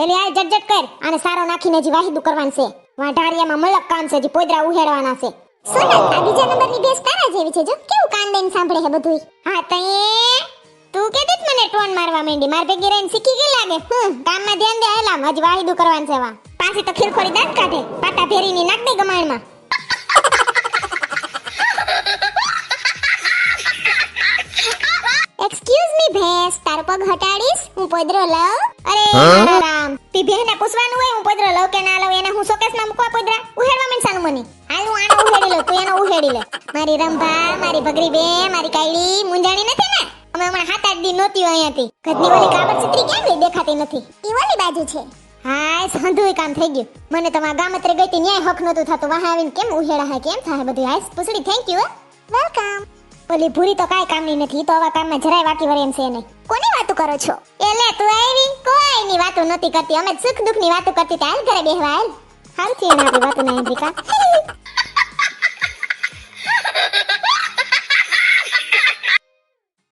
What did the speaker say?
એટલે આ જટજટ કર. અને સારો નાખીને હજી વાહિદુ કરવાનું છે. વાઢારિયામાં મલક કામ છે, હજી પોદરા ઉહેડવાના છે. સોનલ, આ બીજા નંબરની બેસ તારા જેવી છે જો. કેવું કાન દઈને સાંભળે છે બધું હા તે તું કે દીત મને ટોન મારવા માંડી. માર ભેગી રહીને શીખી ગઈ લાગે. હમ, કામમાં ધ્યાન દે, હેલા હજી વાહિદુ કરવાનું છે વા પાછી તો ખીરખોરી દાંત કાઢે. પાટા ફેરીની નાખ દે ગમાણમાં. ભેંસ તારો પગ હટાડીશ હું પોદરો લઉં. અરે મારા રામ તી ભેંસને પૂછવાનું હોય હું પોદરો લઉં કે ના લઉં એને હું શોકેસમાં મૂકવા પોદરા ઉહેડવા માંડસાનું મની. હાલ હું આનો ઉહેડી લઉં તું એનો ઉહેડી લે. મારી રંભા મારી ભગરી બે મારી કાયડી મુંજાણી નથી ને? અમે હમણાં સાત આઠ દી નહોતી અહીંયાથી. ઘરની વાળી કાબર છત્રી કેમ ગઈ? દેખાતી નથી. ઈ બાજુ છે. હા સંધુય કામ થઈ ગયું. મને તમારા મારા ગામત્રે ગઈ તી ન્યાય હક નહોતું થતું. વાહ આવીને કેમ ઉહેડા હે કેમ થાય બધું હાઈસ પૂછડી થેન્ક યુ વેલકમ ઓલી ભૂરી તો કાઈ કામની નથી તો આવા કામમાં જરાય વાકી વરે એમ છે નહીં. કોની વાતો કરો છો? એ લે તું આવી? કોઈ ની વાતો નથી કરતી. અમે સુખ દુઃખની વાતો કરતી તાલ ઘરે બેહવા, હાલ. હાલથી એને વાતો ના, એન્દ્રિકા.